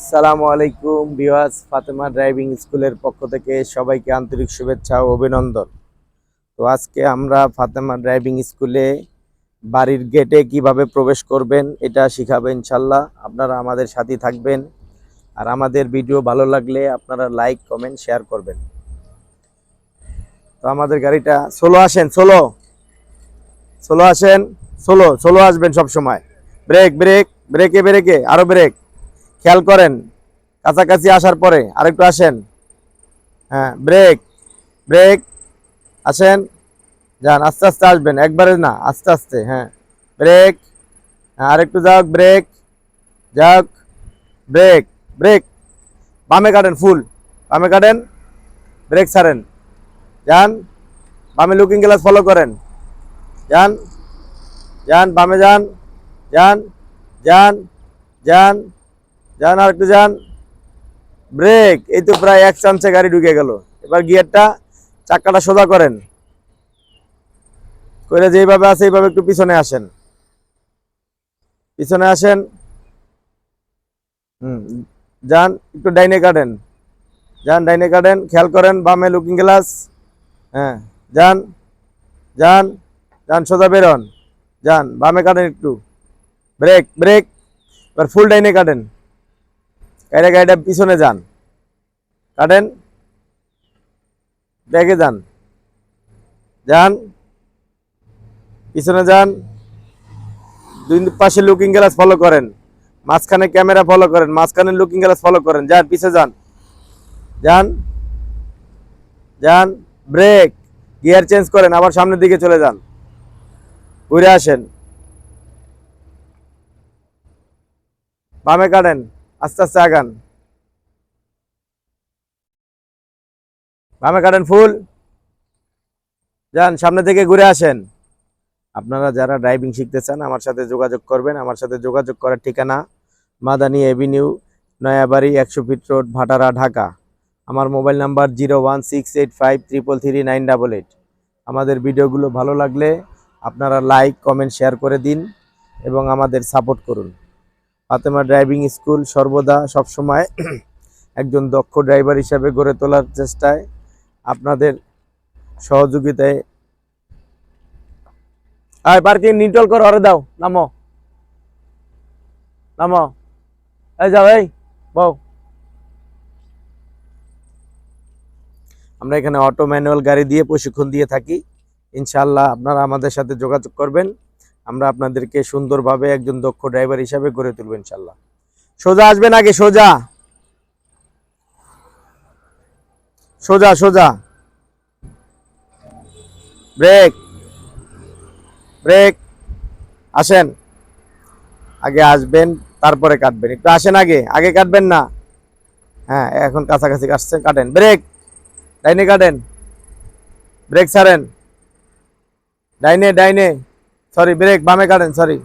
আসসালামু আলাইকুম বিওয়াজ ফাতেমা ড্রাইভিং স্কুলের পক্ষ থেকে সবাইকে আন্তরিক শুভেচ্ছা ও অভিনন্দন। তো আজকে আমরা ফাতেমা ড্রাইভিং স্কুলে বাড়ির গেটে কীভাবে প্রবেশ করবেন এটা শিখাবে ইনশাল্লাহ। আপনারা আমাদের সাথে থাকবেন। আর আমাদের ভিডিও ভালো লাগলে আপনারা লাইক, কমেন্ট, শেয়ার করবেন। তো আমাদের গাড়িটা সোলো আসেন, সোলো। সোলো আসেন, সোলো সোলো আসবেন সব সময় ব্রেক ব্রেক ব্রেকে ব্রেকে আরও ব্রেক খেয়াল করেন, কাছাকাছি আসার পরে আরেকটু আসেন। হ্যাঁ ব্রেক ব্রেক আসেন। যান, আস্তে আস্তে আসবেন, একবারে না, আস্তে আস্তে হ্যাঁ। ব্রেক হ্যাঁ আরেকটু যাক ব্রেক যাক ব্রেক ব্রেক বামে কাটেন ফুল বামে কাটেন ব্রেক ছাড়েন। যান, বামে লুকিং গ্লাস ফলো করেন। যান যান, বামে যান যান যান যান। যান আর একটু যান। ব্রেক এই তো প্রায় এক চান্সে গাড়ি ঢুকে গেল। এবার গিয়ারটা চাক্কাটা সোজা করেন। করে যেইভাবে আছে, এইভাবে একটু পিছনে আসেন। পিছনে আসেন। হুম, যান, একটু ডাইনে কাটেন। যান, ডাইনে কাটেন, খেয়াল করেন, বামে লুকিং গ্লাস হ্যাঁ যান যান যান, সোজা বেরোন। যান, বামে কাটেন একটু। ব্রেক ব্রেক এবার ফুল ডাইনে কাটেন। গাড়িটা গাড়িটা পিছনে যান। কাটেন। ব্যাগে যান। যান। পিছনে যান। দুই পাশে লুকিং গ্লাস ফলো করেন। মাঝখানে ক্যামেরা ফলো করেন। মাঝখানে লুকিং গ্লাস ফলো করেন। যান, পিছে যান। যান। যান। ব্রেক গিয়ার চেঞ্জ করেন। আবার সামনের দিকে চলে যান। ঘুরে আসেন। বামে কাটেন। আস্তে আস্তে আগান। বামে কাটেন ফুল। যান, সামনে থেকে ঘুরে আসেন। আপনারা যারা ড্রাইভিং শিখতে চান, আমার সাথে যোগাযোগ করবেন। আমার সাথে যোগাযোগ করার ঠিকানা মাদানী এভিনিউ, নয়াবাড়ি, একশো ফিট রোড, ভাটারা, ঢাকা। আমার mobile number zero one six eight five triple three nine double eight. আমাদের ভিডিওগুলো ভালো লাগলে আপনারা লাইক, কমেন্ট, শেয়ার করে দিন এবং আমাদের সাপোর্ট করুন। ফাতেমা ড্রাইভিং স্কুল সর্বদা সবসময় একজন দক্ষ ড্রাইভার হিসাবে গড়ে তোলার চেষ্টায় আপনাদের সহযোগিতায়। আয় পার্কিং নিটল কর, অরে দাও, নামো। নামো। এই যাও, এই, বউ। আমরা এখানে অটো ম্যানুয়াল গাড়ি দিয়ে প্রশিক্ষণ দিয়ে থাকি। ইনশাল্লাহ আপনারা আমাদের সাথে যোগাযোগ করবেন। আমরা আপনাদেরকে সুন্দরভাবে একজন দক্ষ ড্রাইভার হিসাবে গড়ে তুলব ইনশাল্লাহ সোজা আসবেন আগে, সোজা। সোজা সোজা। ব্রেক। ব্রেক। আসেন। আগে আসবেন, তারপরে কাটবেন। একটু আসেন আগে আগে কাটবেন না। হ্যাঁ এখন কাছাকাছি আসছেন কাটেন। ব্রেক। ডাইনে কাটেন। ব্রেক ছাড়েন। ডাইনে ডাইনে। সরি ব্রেক বামে কাটেন সরি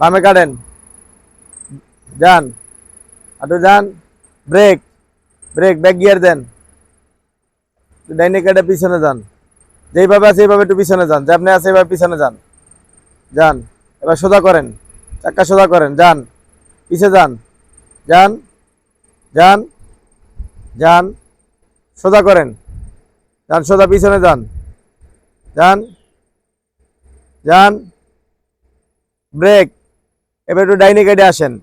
বামে কাটেন যান আটু যান ব্রেক ব্রেক ব্যাক গিয়ার দেন ডাইনে কাটে পিছনে যান যেইভাবে আছে এইভাবে একটু পিছনে যান যেমনি আছে এইভাবে পিছনে যান যান এবার সোজা করেন চাক্কা সোজা করেন যান পিছে যান যান যান যান সোজা করেন যান সোজা পিছনে যান যান যান ব্রেক। এবার একটু ডাইনে কেটে আসেন।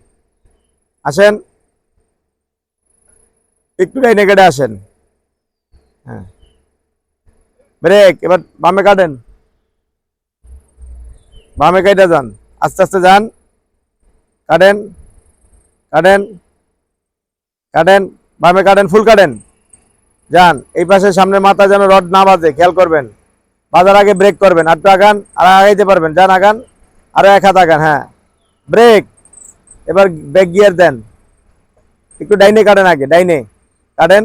আসেন। একটু ডাইনে কেটে আসেন। হ্যাঁ। ব্রেক। এবার বামে কাটেন। বামে কেটে যান। আস্তে আস্তে যান। কাটেন। কাটেন। কাটেন। বামে কাটেন, ফুল কাটেন। যান। এই পাশে সামনে মাথা যেন রড না বাজে, খেয়াল করবেন। বাজার আগে ব্রেক করবেন। আর একটু আগান, আর আগাইতে পারবেন। যান, আগান। আরও এক হাত আগান হ্যাঁ। ব্রেক। এবার ব্যাক গিয়ার দেন। একটু ডাইনে কাটেন আগে, ডাইনে। কাটেন।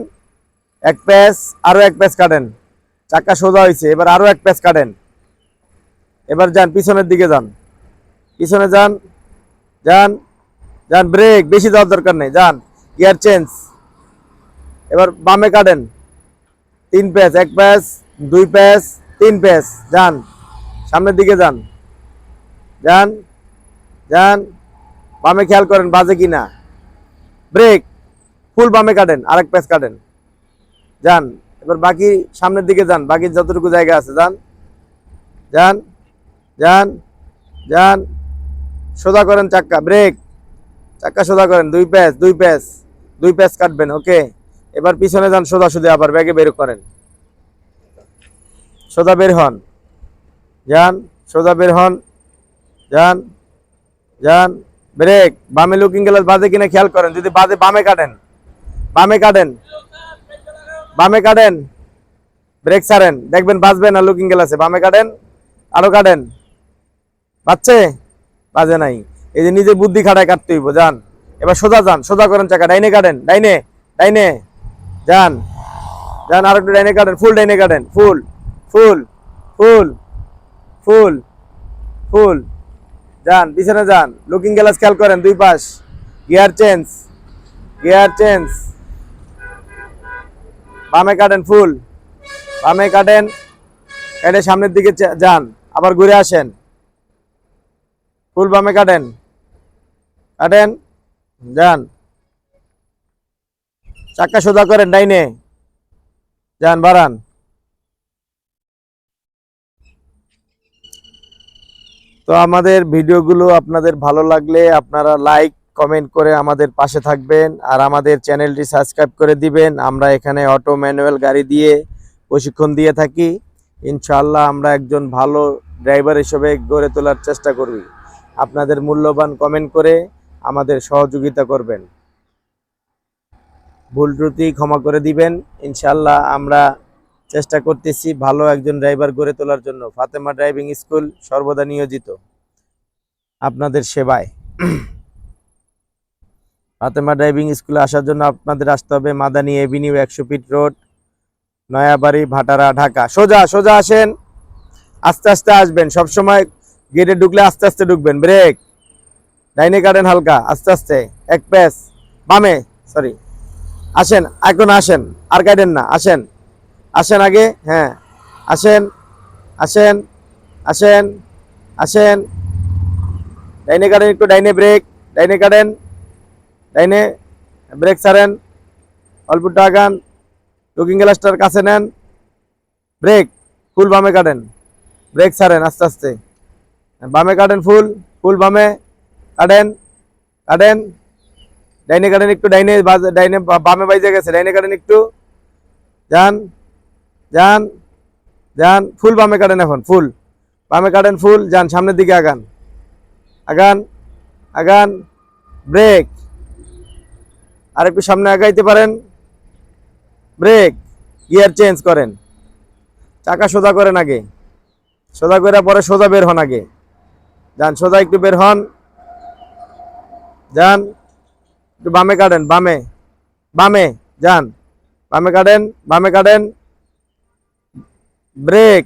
এক প্যাচ, আরও এক প্যাচ কাটেন। চাক্কা সোজা হয়েছে এবার আরও এক প্যাচ কাটেন। এবার যান, পিছনের দিকে যান। পিছনে যান যান যান, ব্রেক। বেশি যাওয়ার দরকার নেই, যান। Gear change. এবার বামে কাটেন। তিন প্যাচ, এক প্যাচ, দুই প্যাচ, তিন প্যাচ, যান। সামনের দিকে যান। যান যান বামে খেয়াল করেন বাজে কিনা। ব্রেক ফুল বামে কাটেন, আরেক প্যাচ কাটেন। যান এবার বাকি সামনের দিকে যান, বাকি যতটুকু জায়গা আছে যান যান যান যান সোজা করেন চাক্কা ব্রেক চাক্কা সোজা করেন, দুই প্যাচ দুই প্যাচ দুই প্যাচ কাটবেন ওকে এবার পিছনে যান, সোজা সোজা আবার ব্যাগে বের করেন। সোজা বের হন। যান সোজা বের হন। যান যান ব্রেক। বামে লুকিং গ্লাস বাজে কিনা খেয়াল করেন, যদি বাজে বামে কাটেন। বামে কাটেন। বামে কাটেন। ব্রেক ছাড়েন। দেখবেন বাজবে না লুকিং গ্লাসে বামে কাটেন, আরও কাটেন। বাজছে? বাজে নাই। এই যে নিজে বুদ্ধি খাটায় কাটতে হইব যান এবার সোজা যান, সোজা করেন চাকা, ডাইনে কাটেন, ডাইনে ডাইনে। যান যান আর একটু ডাইনে কাটেন, ফুল ডাইনে কাটেন, ফুল ফুল ফুল ফুল ফুল। যান পিছনে যান। লুকিং গ্লাস খেয়াল করেন, দুই পাশ। গিয়ার চেঞ্জ গিয়ার চেঞ্জ বামে কাটেন ফুল। বামে কাটেন, কেটে সামনের দিকে যান, আবার ঘুরে আসেন। ফুল বামে কাটেন। কাটেন, যান। চাক্কা সোজা করেন, ডাইনে। যান, বাড়ান। তো আমাদের ভিডিওগুলো আপনাদের ভালো লাগলে আপনারা লাইক কমেন্ট করে আমাদের পাশে থাকবেন আর আমাদের চ্যানেলটি সাবস্ক্রাইব করে দিবেন। আমরা এখানে অটো ম্যানুয়াল গাড়ি দিয়ে প্রশিক্ষণ দিয়ে থাকি। ইনশাআল্লাহ আমরা একজন ভালো ড্রাইভার হিসেবে গড়ে তোলার চেষ্টা করবি। আপনাদের মূল্যবান কমেন্ট করে আমাদের সহযোগিতা করবেন। ভুল ত্রুটি ক্ষমা করে দিবেন। ইনশাআল্লাহ আমরা চেষ্টা করতেছি ভালো একজন ড্রাইভার গড়ে তোলার জন্য। ফাতেমা ড্রাইভিং স্কুল সর্বদা নিয়োজিত। আপনাদের সেবায়। ফাতেমা ড্রাইভিং স্কুলে আসার জন্য আপনাদের আসতে হবে মাদানী এভিনিউ একশো ফিট রোড, নয়াবাড়ি, ভাটারা, ঢাকা। সোজা সোজা আসেন। আস্তে আস্তে আসবেন। সবসময় গেটে ঢুকলে আস্তে আস্তে ঢুকবেন। ব্রেক ডাইনে কাটেন হালকা। আস্তে আস্তে। এক প্যাস বামে। সরি আসেন। এখন আসেন। আর কাটেন না। আসেন। আসেন আগে হ্যাঁ। আসেন আসেন আসেন আসেন। ডাইনে কাটেন একটু, ডাইনে ব্রেক, ডাইনে কাটেন। ডাইনে ব্রেক ছাড়েন। অল্প আগান। লুকিং গ্লাসটার কাছে নেন। ব্রেক, ফুল বামে কাটেন। ব্রেক ছাড়েন আস্তে আস্তে। বামে কাটেন ফুল ফুল বামে কাটেন কাটেন। ডাইনে কাটেন একটু, ডাইনে ডাইনে বামে বাইজে গেছে, ডাইনে কাটেন একটু। যান। যান যান ফুল বামে কাটেন এখন, ফুল। বামে কাটেন ফুল যান সামনের দিকে আগান। আগান আগান, ব্রেক। আর একটু সামনে আগাইতে পারেন। ব্রেক, গিয়ার চেঞ্জ করেন। চাকা সোজা করেন আগে। সোজা করে পরে সোজা বের হন আগে। যান সোজা একটু বের হন। যান একটু বামে কাটেন, বামে। বামে যান বামে কাটেন বামে কাটেন। ব্রেক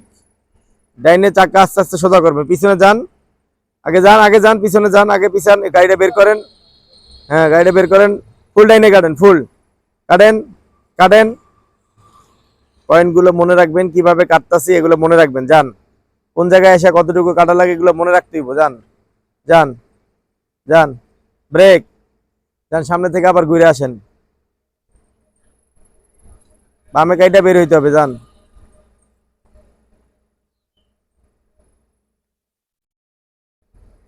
ডাইনে চাকা আস্তে আস্তে সোজা করবেন পিছনে যান। আগে যান আগে যান, পিছনে যান, আগে পিছন গাড়িটা বের করেন। হ্যাঁ গাড়িটা বের করেন। ফুল ডাইনে কাটেন ফুল কাটেন কাটেন। পয়েন্টগুলো মনে রাখবেন, কীভাবে কাটতাছি, এগুলো মনে রাখবেন। যান। কোন জায়গায় এসে কতটুকু কাটা লাগে, এগুলো মনে রাখতে হইব। যান। যান। যান। ব্রেক যান, সামনে থেকে আবার ঘুরে আসেন। বামে কাইটা বের হইতে হবে, যান।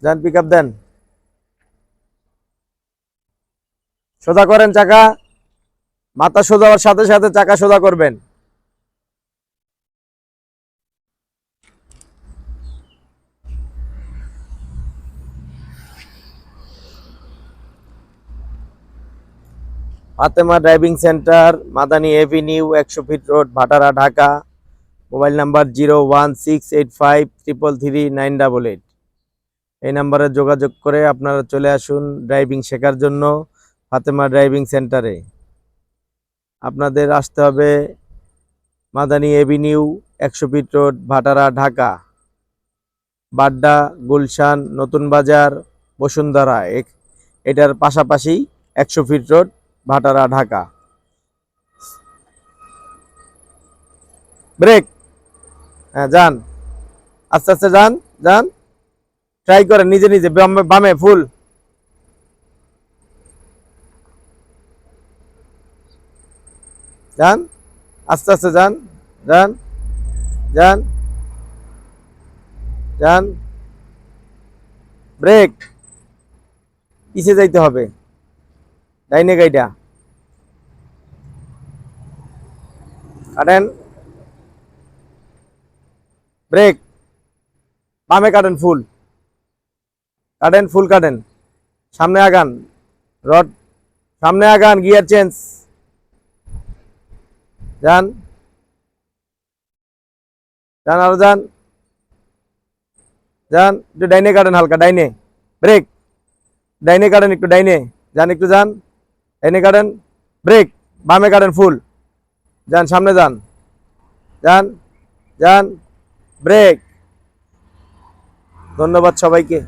যান পিক আপ দেন। সোজা করেন চাকা। মাথা সোজা হওয়ার সাথে সাথে চাকা সোজা করবেন। Fatema driving centre, Madani avenue, একশো feet road, Bhatara, Dhaka. Mobile number zero one six eight five, triple three nine double eight. এই নাম্বারে যোগাযোগ করে আপনারা চলে আসুন ড্রাইভিং শেখার জন্য ফাতেমা ড্রাইভিং সেন্টারে আপনাদের আসতে হবে মাদানী এভিনিউ একশো ফিট রোড, ভাটারা, ঢাকা। বাড্ডা, গুলশান, নতুন বাজার, বসুন্ধরা। এ- এটার পাশাপাশি একশো feet road, Bhatara, Dhaka. Brake. হ্যাঁ যান। আস্তে আস্তে যান যান। ট্রাই করেন, নিজে নিজে, বামে ফুল যান, আস্তে আস্তে যান যান যান যান। ব্রেক পিছে যাইতে হবে। ডাইনে গাইডা। কাটেন। ব্রেক বামে কাটেন ফুল কাটেন, ফুল কাটেন। সামনে আগান, রড, সামনে আগান, গিয়ার চেঞ্জ। যান। যান, আরও যান। যান, একটু ডাইনে কাটেন হালকা, ডাইনে। ব্রেক। ডাইনে কাটেন একটু ডাইনে। যান, একটু যান। ডাইনে কাটেন, ব্রেক। বামে কাটেন ফুল। যান, সামনে যান। যান যান। ব্রেক। ধন্যবাদ সবাইকে।